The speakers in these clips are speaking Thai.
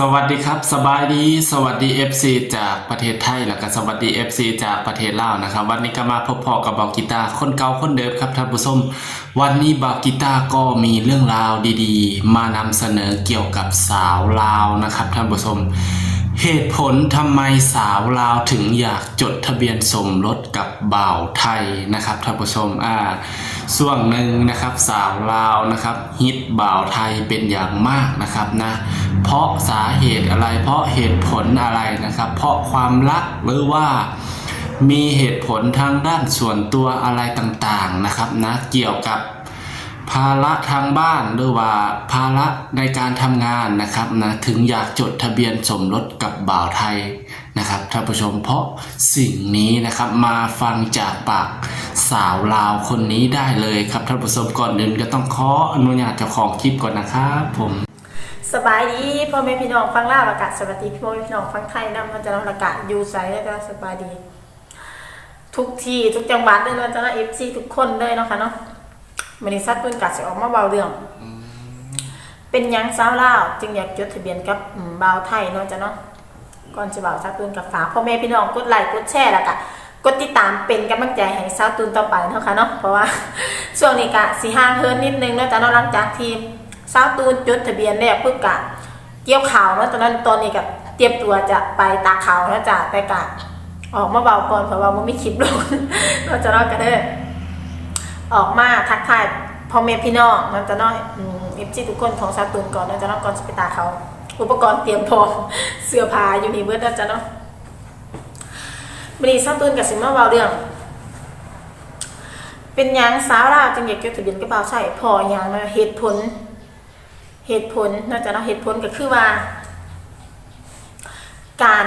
สวัสดีครับสบายดี สวัสดี FC จากประเทศไทยแล้วก็สวัสดี FC จากประเทศลาวนะครับ วันนี้ก็มาพบพอกับบอกกีตาร์คนเก่าคนเดิมครับท่านผู้ชมวันนี้บอกกีตาร์ก็มีเรื่องราวดีๆ มานำเสนอเกี่ยวกับสาวลาวนะครับท่านผู้ชมเหตุผลทำไมสาวลาวถึงอยากจดทะเบียนสมรสกับบ่าวไทยนะครับท่านผู้ชมอ่าส่วนหนึ่งนะครับสาวลาวนะครับฮิตบ่าวไทยเป็นอย่างมากนะครับนะ เพราะสาเหตุอะไร เพราะเหตุผลอะไรนะครับ เพราะความรักหรือว่ามีเหตุผลทางด้านส่วนตัวอะไรต่างๆนะครับนะเกี่ยวกับภาระทางบ้านหรือว่าภาระในการทำงานนะครับนะถึงอยากจดทะเบียนสมรสกับบ่าวไทยนะครับท่านผู้ชมเพราะสิ่งนี้นะครับมาฟังจากปากสาวลาวคนนี้ได้เลยครับท่านผู้ชมก่อนอื่นก็ต้องขออนุญาตเจ้าของคลิปก่อนนะครับผม สบายดีพ่อแม่พี่น้องฟังลาอากาศสวัสดีพ่อแม่พี่น้องฟังไทยนำมันจะนำอากาศอยู่ใสแล้วก็สบายดี ทุกที่ทุกจังหวัดเลยนะจ๊ะเอฟซีทุกคนเลยเนาะค่ะเนาะมันนี้ซัดปืนกัดสิออกมาเบาเรื่อง เป็นยังสาวล่าจึงอยากจดทะเบียนกับอืมบ่าไทยเนาะจ้ะเนาะก่อนจะเบาวซัดปืนกับฝากพ่อแม่พี่น้องกดไลค์กดแชร์แล้วก็กดติดตามเป็นกำลังใจให้สาวตูนต่อไปเนาะค่ะเนาะเพราะว่าช่วงนี้กะสีห่างเฮิร์นนิดนึงเนาะจ้ะเนาะหลังจากที่ สาวตูนจดทะเบียนแรกปุ๊บกะเกี่ยวข่าวเนาะตอนนั้นตอนนี้กับเตรียมตัวจะไปตากข่าวแล้วจ้ะแต่กะออกมาเบาก่อนเพราะว่ามันไม่คลิปลงเราจะรอดกันเด้อออกมาทักทายพ่อแม่พี่น้องเราจะน้อยเอฟซีทุกคนของซาตูนก่อนเราจะน้อยก่อนจะไปตาเขา อุปกรณ์เตรียมพร้อมเสื้อผ้าอยู่นี่เบิร์ดเราจะเนาะบรีซาตูนกับสิมาเบาเรื่อง เป็นยังสาวลาจึงอยากจดทะเบียนกับบ่าใช่พอหยังนะเหตุผล เหตุผลนอกจากนั้นเหตุผลก็คือว่า การ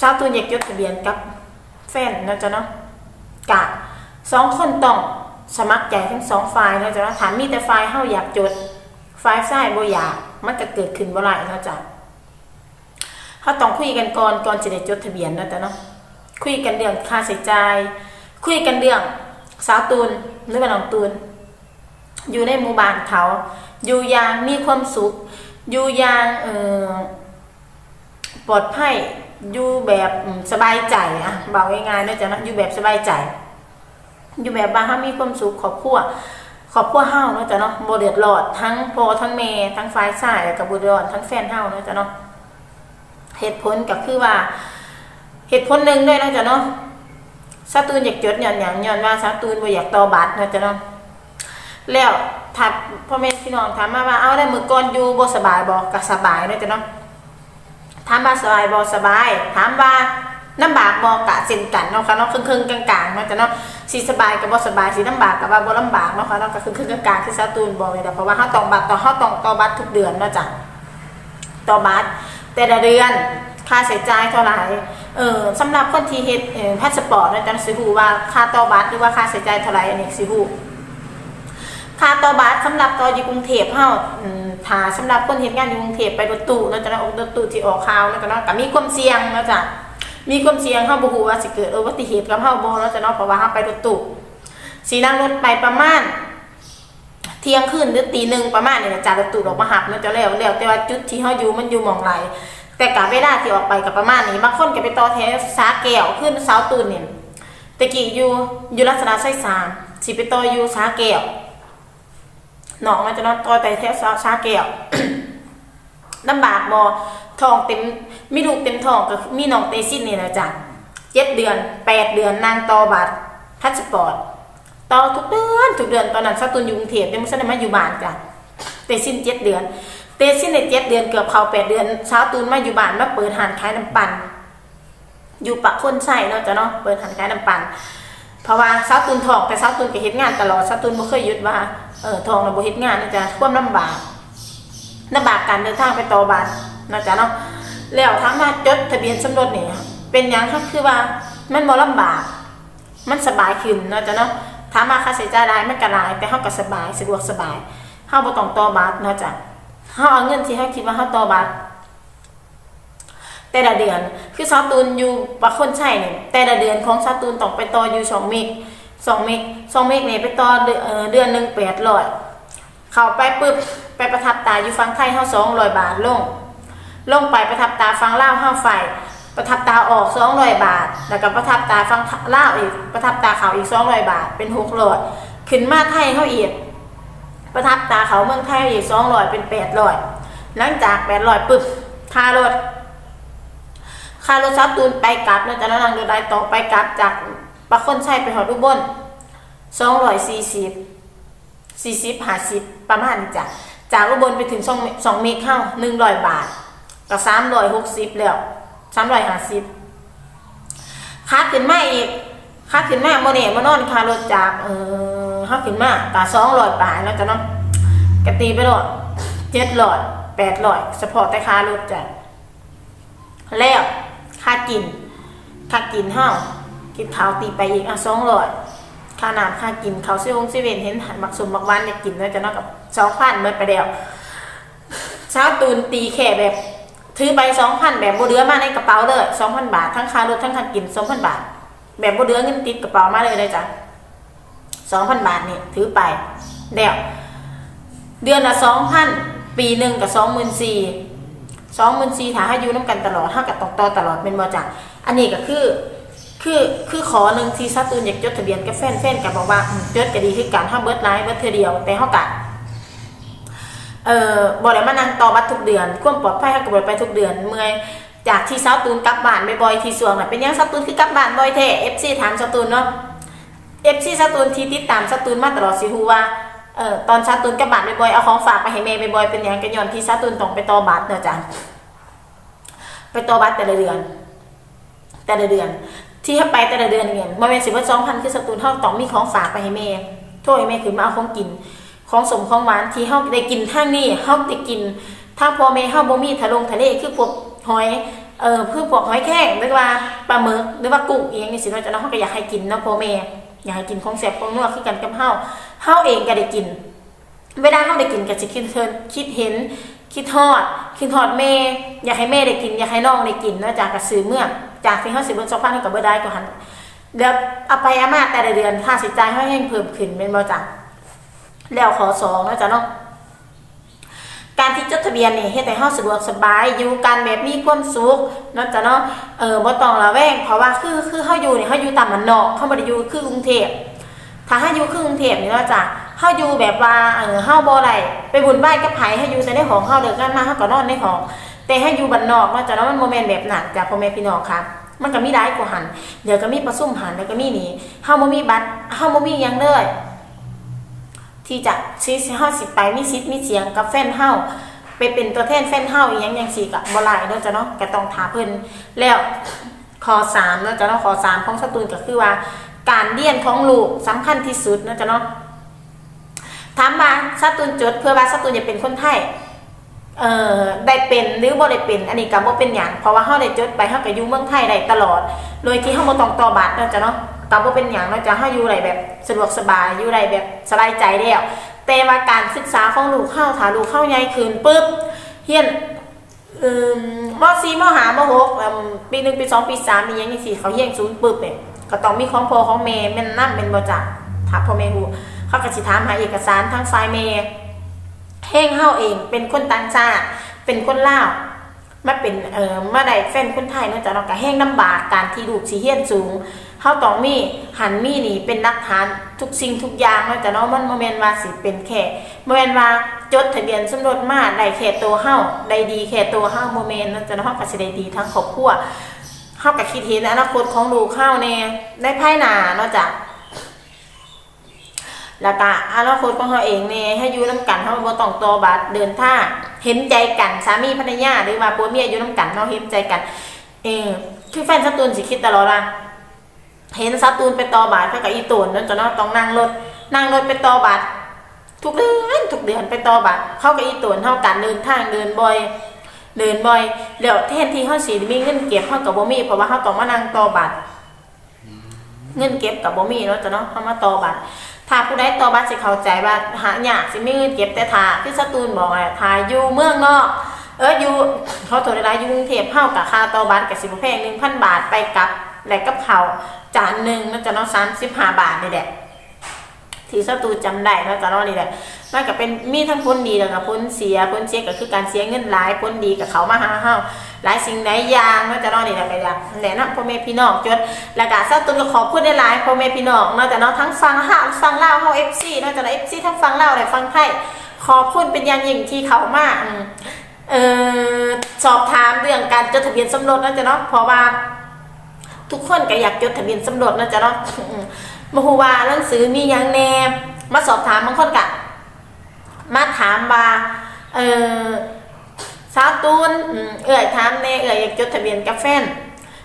สาวตูนอยากจดทะเบียนกับแฟนนะจ๊ะเนาะกะสองคนต้องสมัครใจทั้งสองฝ่ายนะจ๊ะเนาะถามมีแต่ฝ่ายเฮาอยากจดฝ่ายซ้ายบ่อยากมันก็เกิดขึ้นบ่ได้นะจ๊ะเฮาต้องคุยกันก่อนก่อนจะได้จดทะเบียนนะจ๊ะเนาะคุยกันเรื่องค่าใช้จ่ายคุยกันเรื่องสาวตูนหรือว่าน้องตูนอยู่ในหมู่บ้านเขา อยู่อย่างมีความสุข อยู่อย่างเออปลอดภัยอยู่แบบสบายใจอะบอกง่ายๆนะจ๊ะนะอยู่แบบสบายใจ อยู่แบบบ้านเฮามีความสุขครอบครัวครอบครัวเฮาเนาะจ๊ะเนาะบ่เดือดร้อนทั้งพอทั้งแม่ทั้งฝ่ายชายก็บ่เดือดร้อนทั้งแฟนเฮาเนาะจ๊ะเนาะเหตุผลก็คือว่า เหตุผลหนึ่งด้วยนะจ๊ะเนาะซาตูนอยากจดหย้อนหยังย้อนว่าซาตูนบ่อยากต่อบัตรนะจ๊ะเนาะ แล้วถ้าพ่อแม่พี่น้องถามมาว่าเอาได้มือก่อนอยู่บ่สบายบ่ก็สบายเนาะจ้ะเนาะถามว่าสบายบ่สบาย ถามว่าลำบากบ่กะเช่นกันเนาะค่ะเนาะครึ่งๆกลางๆเนาะจ้ะเนาะสิสบายก็บ่สบายสิลำบากก็ว่าบ่ลำบากเนาะค่ะเนาะก็ครึ่งๆกลางๆคือซาตูนบอกเลยนะเพราะว่าเฮาต้องบัตรต่อเฮาต้องต่อบัตรทุกเดือนเนาะจ้ะต่อบัตรแต่ละเดือนค่าใช้จ่ายเท่าไหร่ เออสำหรับคนที่เฮ็ดพาสปอร์ตเนาะจ้ะสิฮู้ว่าค่าต่อบัตรหรือว่าค่าใช้จ่ายเท่าไหร่อันนี้สิฮู้ ค่าต่อบัตรสำหรับต่ออยู่กรุงเทพเฮาอืมถ้าสำหรับคนเฮ็ดงานอยู่กรุงเทพไปรถตู้เนาะจ้ะเนาะรถตู้ที่ออกข่าวเนาะจ้ะเนาะก็มีความเสี่ยงเนาะจ้ะมีความเสี่ยงเฮาบ่ฮู้ว่าสิเกิดอุบัติเหตุกับเฮาบ่เนาะจ้ะเนาะเพราะว่าเฮาไปรถตู้สินั่งรถไปประมาณเที่ยงคืนหรือตีหนึ่งประมาณนี้นะจ้ะรถตู้ออกมาหับเนาะจ้ะแล้วแล้วแต่ว่าจุดที่เฮาอยู่มันอยู่หม่องไหนแต่กะเวลาที่ออกไปก็ประมาณนี้บางคนก็ไปต่อแถวสาแก้วขึ้นเสาตูนนี่ตะกี้อยู่อยู่ลักษณะไส้สามสิไปต่ออยู่สาแก้ว หนองมันจะนอนต่อแต่แถวชาแก้วลำบากบอทองเต็มมีลูกเต็มท้องก็มีน้องเตซินนี่แหละจ้ะเจ็ดเดือนแปดเดือนนางต่อบัตรพาสปอร์ตต่อทุกเดือนทุกเดือนตอนนั้นซาตุนอยู่กรุงเทพยังไม่ใช่มาอยู่บ้านจ้ะเตซินเจ็ดเดือน เตซินในเจ็ดเดือนเกือบเขาแปดเดือนเช้าตูนมาอยู่บ้านมาเปิดหานขายน้ำปั่นอยู่ปะคนใส่เนาะจ้ะเนาะเปิดหานขายน้ำปั่น เพราะว่าสาตุนทองแต่สาตุนก็เฮ็ดงานตลอดสาตุนบ่เคยหยุดว่าเออทองน่ะบ่เฮ็ดงานนะจ๊ะความลำบากลำบากการเดินทางไปต่อบ้านนะจ๊ะเนาะแล้วถามว่าจดทะเบียนสมรสนี่เป็นหยังคะคือว่ามันบ่ลำบาก มันสบายขึ้นนาะจ๊ะเนาะถามว่าค่าใช้จ่ายหลายมันก็หลายแต่เฮาก็สบายสะดวกสบายเฮาบ่ต้องต่อบัตรนาะจ๊ะเฮาเอาเงินที่เฮาคิดว่าเฮาต่อบัตร แต่ละเดือน คือซาตูนอยู่ปะคนใช่เนี่ยแต่ละเดือนของซาตูนต้องไปต่ออยู่สองเมกสองเมกสองเมกเนี่ยไปต่อเดือนหนึ่งแปดร้อยเข้าไปปุ๊บไปประทับตาอยู่ฟังไทยเฮาสองร้อยบาทลงลงไปประทับตาฟังเล่าวห้าไฟประทับตาออกสองร้อยบาท แล้วก็ประทับตาฟังเล่าอีกประทับตาเขาอีกสองร้อยบาท เป็นหกร้อยขึ้นมาไทยเขาอีกประทับตาเขาเมืองไทยอีกสองร้อยเป็นแปดร้อยหลังจากแปดร้อยปึ๊บค่ารถ ค่ารถซับตูนไปกลับนะจ๊ะนั่งรถได้ต่อไปกลับจากปะคนใช้ไปหอดุบนสองร้อยสี่สิบสี่สิบห้าสิบประมาณนี้จ้ะจากอุบลไปถึงสองสองเมตรเข้าหนึ่งร้อยบาทกับสามร้อยหกสิบแล้วสามร้อยห้าสิบค่าขึ้นมาอีกค่าขึ้นมาโมเน่มานอนค่ารถจากเออค่าขึ้นมากะสองร้อยบาทแล้วจ้ะเนาะกตีไปโลอดเจ็ดร้อยแปดร้อยเฉพาะแต่ค่ารถจ้ะแล้ว ค่ากิน ค่ากินห้ากินข้าวตีไปอีกอะสองร้อยค่าน้ำค่ากินเขาวซิวงซิเวนเห็นหันบักสมบักวันเนี่ยกินแล้วจะนอกกับสองพันเมื่อไปเดียวเช้าตูนตีแค่แบบถือไปสองพันแบบโบเดือมาในกระเป๋าเลยสองพันบาททั้งค่ารถทั้งค่ากินสองพันบาท แบบโบเดือเงินติดกระเป๋ามาเลยเลยจ้ะสองพันบาทนี่ถือไปเดียวเดือนละสองพันปีหนึ่งกับสองหมื่นสี่ สองหมื่นสี่ถ้าให้อยู่น้ำกันตลอดเท่ากับตองต่อตลอดเป็นบ่จังอันนี้ก็คือคือคือขอหนึ่งทีซัตตูนอยากจดทะเบียนกับแฟนแฟนกับบอกว่าจดก็ดีคือการห้าเบิร์ดไลน์เบิร์ดเธอเดียวแต่เท่ากับเอ่อบ่ได้มานั่งต่อบัตรทุกเดือนความปลอดภัยเขาก็บ่ได้ไปทุกเดือนเมื่อยจากที่ซัตตูนกลับบ้านบ่อยๆที่สวงน่ะเป็นยังซัตตูนคือกลับบ้านบ่อยแท้ FC ถามซัตตูนเนาะ FC ซัตตูนที่ติดตามซัตตูนมาตลอดสิฮูว่า เอ่อตอนซัตตูนกับบานบ่อยๆเอาของฝากไปให้แม่บ่อยๆเป็นหยังกันย้อนที่ซัตตูนต้องไปต่อบัตรเนาะจ้ะไปต่อบัตรแต่ละเดือน แต่ละเดือน ที่ให้ไปแต่ละเดือนเงินมาเป็นสิบว่าสองพันคือสตูนเท่าต้องมีของฝากไปให้แม่โทษให้แม่คือมาเอาของกิน ของสมของหวานที่เฮาได้กินทางนี้เฮาได้กินถ้าพ่อแม่เฮาบ่มีทะลงทะเลคือพวกหอยเอ่อคือพวกหอยแครงหรือว่าปลาหมึกหรือว่ากุ้งเองนี่สิเนาะจะเนาะเฮาก็อยากให้กินเนาะพ่อแม่อยากให้กินของแซ่บของนัวคือกันกับเฮา เฮาเองก็ได้กิน เวลาเฮาได้กินก็สิคิดเทินคิดเห็น คิดทอด คิดทอดแม่อยากให้แม่ได้กิน อยากให้น้องได้กินนอกจากกระสือเมื่อจากที่เขาสิบเบิ้งสองพันเขากับเบอร์ได้ก็หันเดี๋ยวเอาไปอามาแต่ละเดือนค่าสิจให้แห้งเพิ่มขึ้นเป็นบ่จังแล้วขอสองนะจ๊ะเนาะการที่จดทะเบียนเนี่เฮ็ดให้เฮาสะดวกสบายอยู่กันแบบมีความสุขนะจ๊ะเนาะเออบ่ต้องระแวงเพราะว่าคือคือเฮาอยู่เนี่ยเฮาอยู่ตามมันนอกเฮาบ่ได้อยู่คือกรุงเทพ ถ้าเฮาอยู่คือกรุงเทพนี่เนาะจ้ะเฮาอยู่แบบว่าเออเฮาบ่ได้ไปบุญบ้านกับไผเฮาอยู่แต่ในของเฮาเลิกงานมาเฮาก็นอนในห้อง แต่ให้อยู่บ้านนอกเนาะจ้ะเนาะมันโมเมนต์แบบนั้นจ้ะพ่อแม่พี่น้องค่ะมันก็มีได้กว่าหันเดี๋ยวก็มีประซุ่มหันแล้วก็มีนี่เฮาบ่มีบัตรเฮาบ่มีหยังเลยที่จะซีเฮาสิไปมีสิทธิ์มีเสียงกับแฟนเฮาไปเป็นตัวแทนแฟนเฮาอีหยังจังซี่ก็บ่หลายเนาะจ้ะเนาะก็ต้องถามเพิ่นแล้วข้อ3เนาะจ้ะเนาะข้อ3ของสตูนก็คือว่า การเรียนของลูกสำคัญที่สุดนะจ้ะเนาะถามมาสตูนจดเพื่อว่าสตูนจะเป็นคนไทยเอ่อได้เป็นหรือบ่ได้เป็นอันนี้ก็บ่เป็นหยังเพราะว่าเฮาได้จดไปเฮาก็อยู่เมืองไทยได้ตลอด โดยที่เฮาบ่ต้องต่อบัตรนะจ้ะเนาะก็บ่เป็นหยังเนาะจ้ะเฮาอยู่ได้แบบสะดวกสบายอยู่ได้แบบสบายใจแล้วแต่ว่าการศึกษาของลูกเฮาถ้าลูกเฮาใหญ่ขึ้นปุ๊บเฮียนเอ่อม .4 ม .5 ม .6 อืมปี1ปี2ปี3มีหยังจังซี่เขาเฮียนศูนย์ปุ๊บเนี่ย ก็ต้องมีของพ่อของแม่แม่นนำเป็นบ่จ้ะถ้าพ่อแม่ฮู้เขาก็สิถามหาเอกสารทางฝ่ายแม่แห้งเฮาเอง เป็นคนต่างชาติเป็นคนลาวมาเป็นเอ่อมาได้แฟนคนไทยเนาะจ้ะเนาก็แห้งลำบากการที่ลูกสิเฮียนสูงเฮาต้องมีหันมีนี่เป็นหลักฐานทุกสิ่งทุกอย่างเนาะจ้ะเนาะมันบ่แม่นว่าสิเป็นแค่บ่แม่นว่าจดทะเบียนสมรสมาได้แค่ตัวเฮาได้ดีแค่ตัวเฮาบ่แม่นเนาะจ้ะเนาะเฮาก็สิได้ดีทั้งครอบครัว เฮาก็คิดเห็นอนาคตของลูกเฮาแน่ในภายหน้าเนาะจ้ะแล้วก็อนาคตของเขาเองเนี่ยให้อยู่น้ำกันเขาบ่ต้องต่อบัตรเดินท่าเห็นใจกันสามีภรรยาหรือว่าผัวเมียอยู่น้ำกันเขาเห็นใจกัน เออคือแฟนสตูนสิคิดตลอดว่าเห็นสตูนไปต่อบัตรเขากับอีตูนนั่นจะเนาะต้องนั่งรถนั่งรถไปต่อบัตรทุกเดือนทุกเดือนไปต่อบัตรเขากับอีตูนเท่ากันเดินทางเดินบ่อย เดินบ่อยแล้วแทนที่เขาสิมีเงินเก็บเขากับบ่มีเพราะว่าเขาต้องมานั่งต่อบัตรเงินเก็บกับบ่มีเนาะจ้ะเนาะเขามาต่อบัตรถ้าผู้ใดต่อบัตรสิเข้าใจว่าหายากสิมีเงินเก็บแต่ถ้าที่สตูนบอกอะถ้าอยู่เมืองนอกเอออยู่เขาโทรได้อยู่กรุงเทพเฮากับค่าต่อบัตรกับสิบแพง1,000 บาทไปกลับและกับเขาวจานหนึงเนาะจ้ะเนาะ35 บาทนี่แหละที่สตูจำได้เนาะจ้ะเนาะนี่แหละ มันก็เป็นมีทั้งพ้นดีแล้วก็พ้นเสียพ้นเสียก็คือการเสียเงินหลายพ้นดีกับเขามาหาเฮาหลายสิ่งหลายอย่างเนาะจะเนาะนี่แหละก็อยากแนะนำพ่อแม่พี่น้องจดแล้วก็ซาตุนก็ขอพูดได้หลายพ่อแม่พี่น้องเนาะแต่เนาะทั้งฟังฮาฟังลาวเฮา FC เนาะจะเนาะ FC ทั้งฟังลาวและฟังไทยขอบคุณเป็นอย่างยิ่งที่เขามาเอ่อสอบถามเรื่องการจดทะเบียนสมรสนาะจะเนาะเพราะว่า ทุกคนก็อยากจดทะเบียนสมรสนาะจะเนาะมาฮูว่าหนังสือมีหยังแน่มาสอบถามบางคนกะ มาถามว่าเออสาวตูนเอื่อยถามแน่เอื่อยอยากจดทะเบียนกับแฟน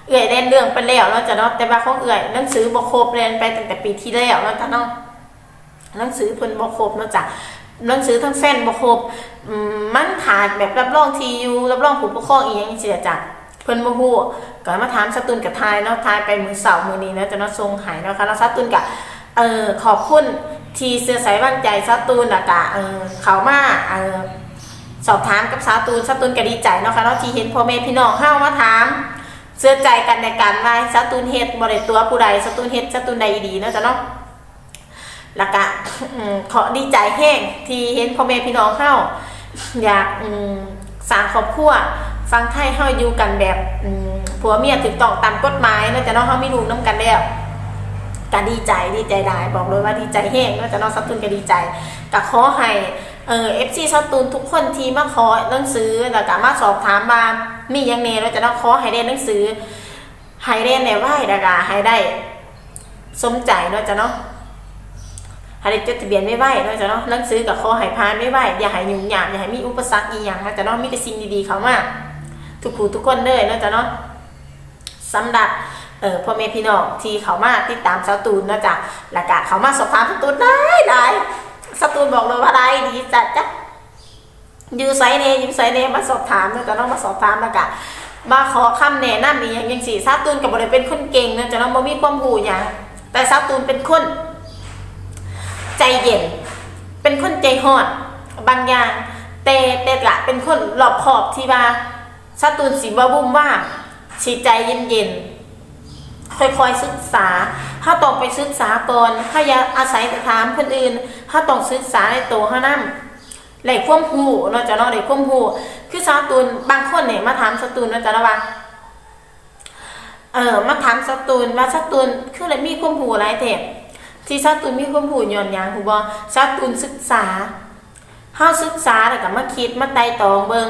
เอื่อยเล่นเรื่องไปแล้วเนาจะเนาะแต่ว่าของเอื่อยหนังสือบ่ครบเรียนไปตั้งแต่ปีที่แล้วเนาจะเนาะหนังสือเพิ่นบ่ครบเนาะจ้ะหนังสือทั้งแฟนบ่ครบมันขาดแบบรับรองทีอยู่รับรองผู้ปกครองอีหยังจังซี่จ้ะเพิ่นบ่ฮู้ก็มาถามสตุนกับทายเนาะทายไปมือเสาร์มือนี้เนาะจะเนาะส่งหายเนาะค่ะแล้วสตุนก็เออขอบคุณ ทีเสื้อใสบ้านใจสตูนอะกะเออเขามาเออสอบถามกับสาตูนสาตูนก็ดีใจเนาะค่ะเนาะที่เห็นพ่อแม่พี่น้องเฮามาถาม เสื้อใจกันในการว่าสาตูนเฮ็ดบ่ได้ตัวผู้ใดสาตูนเฮ็ดสาตูนใดดีเนาะจ้ะเนาะแล้วก็ขอดีใจแห้งที่เห็นพ่อแม่พี่น้องเฮาอยากสร้างครอบครัวฟังไทยเฮาอยู่กันแบบผัวเมียถูกต้องตามกฎหมายเนาะจ้ะเนาะเฮามีลูกนํกันแล้ว ก็ดีใจดีใจได้บอกเลยว่าดีใจแห้งก็จะน้องซับตุนก็ดีใจก็ขอให้เออเอฟซีซับตุนทุกคนที่มาขอหนังสือแล้วก็มาสอบถามมามีหยังเนเราจะต้องขอให้ได้หนังสือให้ได้ในไหวแล้วก็ให้ได้สมใจเนาะจะเนาะให้ได้จดทะเบียนไม่ไหวเนาะจะเนาะหนังสือกับขอให้พานไม่ไหวอย่าให้ยุ่งยากอย่าให้มีอุปสรรคอีหยังเนาะจะเนาะมีแต่สิ่งดีๆเข้ามาทุกผู้ทุกคนเลยเนาะจะเนาะสำหรับ เออพ่อแม่พี่น้องที่เขามาติดตามสาตูนนะจ๊ะแล้วก็เขามาสอบถามสาตูนได้ได้สาตูนบอกเลยว่าได้ดีจัดจ้ะอยู่ไซเนอยู่ไซเนมาสอบถามเนาะจะต้องมาสอบถามแล้วก็มาขอคำแนะนำอีอย่างยังสี่สาตูนกับบริเป็นคนเก่งนะจะต้องบ่มีความรู้อย่างแต่สาตูนเป็นคน ใจเย็น เป็นคนใจหอดบางอย่างแต่แต่ละเป็นคนรอบขอบที่ว่าสาตูนสีบ่บุ้มว่าสีใจเย็นเย็นๆ ค่อยๆศึกษา ถ้าต้องไปศึกษาก่อน ถ้าอย่าอาศัยแต่ถามคนอื่น ถ้าต้องศึกษาในตัวเขานั่ไหลควมหูเราจะเนาะไหลควมหูคือสาวตูนบางคนเนี่ยมาถามสาตูนเราจะเนาะว่าเออมาถามสาตูนว่าสาตูนคืออะไรมีควมหูหลายแถบที่สาตูนมีควมหูย้อนยังหูบอสาตูนศึกษาเฮาศึกษาแล้วก็มาคิดมาไต่ตองเบิง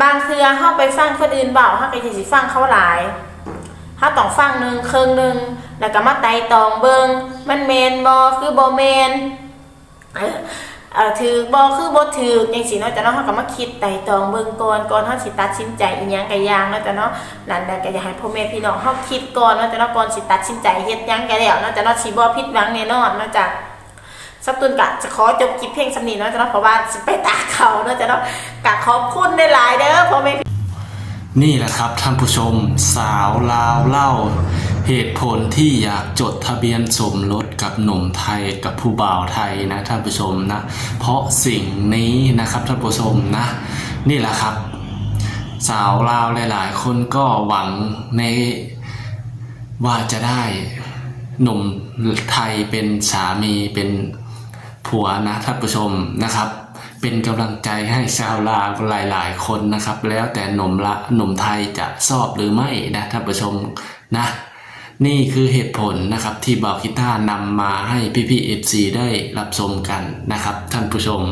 บางเทื่อเฮาไปฟังคนอื่นเบาเฮาก็สิฟังเขาหลาย ถ้าต้องฟังหนึ่งเครื่องหนึ่งแล้วก็มาไต่ตองเบิงมันแมนบอคือบอแมนเออถือบอคือบอถืออย่างสิเนาะจะเนาะเขาก็มาคิดไต่ตองเบิงก่อนก่อนเขาสิตัดสินใจอีหยังกะยางเนาะจะเนาะนั่นแหละก็อยากให้พ่อแม่พี่น้องเขาคิดก่อนเนาะจะเนาะก่อนสิตัดสินใจเฮ็ดหยังก็แล้วเนาะจะเนาะสิบ่ผิดหวังแน่นอนเนาะจ้ะสับตุนกะจะขอจบคลิปเพลงสำนีเนาะจะเนาะเพราะว่าสิไปตาเขาเนาะจะเนาะกะขอบคุณได้หลายเด้อพ่อแม่ นี่แหละครับท่านผู้ชมสาวลาวเล่า เหตุผลที่อยากจดทะเบียนสมรสกับหนุ่มไทยกับผู้บ่าวไทยนะท่านผู้ชมนะ เพราะสิ่งนี้นะครับท่านผู้ชมนะ นี่แหละครับ สาวลาวหลาย ๆ คนก็หวังในว่าจะได้หนุ่มไทยเป็นสามีเป็นผัวนะท่านผู้ชมนะครับ เป็นกำลังใจให้ชาวลาวหลาย ๆ คนนะครับ แล้วแต่หนุ่มละหนุ่มไทยจะชอบหรือไม่นะท่านผู้ชมนะ นี่คือเหตุผลนะครับที่บาคิต้านำมาให้พี่ๆเอฟซีได้รับชมกันนะครับ ท่านผู้ชม